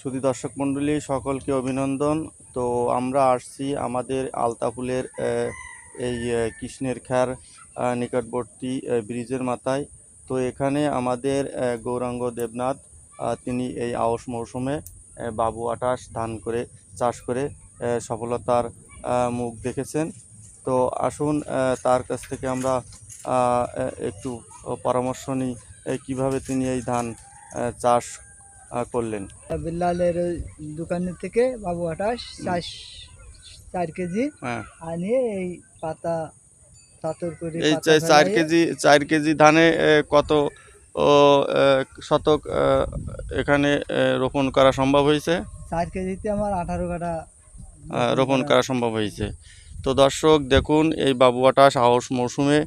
শুধু দর্শক মণ্ডলী সকলকে অভিনন্দন। তো আমরা আসছি আমাদের আলতাপুলের আহ, এই কৃষ্ণের খ্যার নিকটবর্তী ব্রিজের মাথায়। তো এখানে আমাদের গৌরাঙ্গ দেবনাথ তিনি এই আউশ মৌসুমে বাবু আটাশ ধান করে চাষ করে সফলতার মুখ দেখেছেন। তো আসুন তার কাছ থেকে আমরা একটু পরামর্শ নিই কীভাবে তিনি এই ধান চাষ করলেন। বিল্লালের দোকানের থেকে বাবু আটাশ চার চার কেজি হ্যাঁ। আনিয়ে এই পাতা চাতর করে এই চার কেজি চার কেজি ধানে কত শতক এখানে রোপণ করা সম্ভব হয়েছে? চার কেজিতে আমার আঠারো কাটা রোপণ করা সম্ভব হয়েছে। তো দর্শক দেখুন এই বাবুয়াটা সাহস মৌসুমে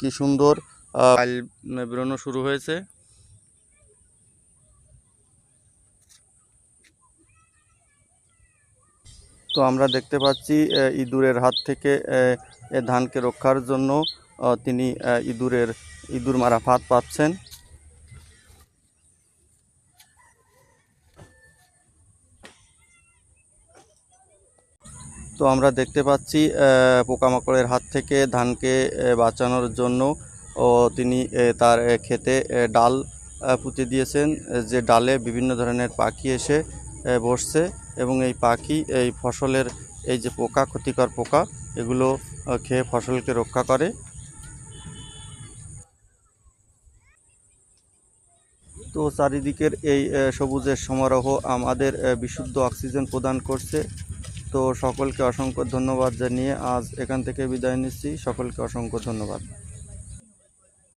কি সুন্দর বেরোনো শুরু হয়েছে। তো আমরা দেখতে পাচ্ছি ইঁদুরের হাত থেকে এ, ধানকে রক্ষার জন্য তিনি ইঁদুরের ইঁদুর মারা ফাঁদ পাচ্ছেন। তো আমরা দেখতে পাচ্ছি পোকামাকড়ের হাত থেকে ধানকে বাঁচানোর জন্য তিনি তার ক্ষেতে ডাল পুঁতে দিয়েছেন। যে ডালে বিভিন্ন ধরনের পাখি এসে বসছে এবং এই পাখি, এই ফসলের এই যে পোকা, ক্ষতিকর পোকা, এগুলো খেয়ে ফসলকে রক্ষা করে। তো চারিদিকের এই সবুজের সমারোহ আমাদের বিশুদ্ধ অক্সিজেন প্রদান করছে। তো সকলকে অসংখ্য ধন্যবাদ জানিয়ে আজ এখান থেকে বিদায় নিচ্ছি। সকলকে অসংখ্য ধন্যবাদ।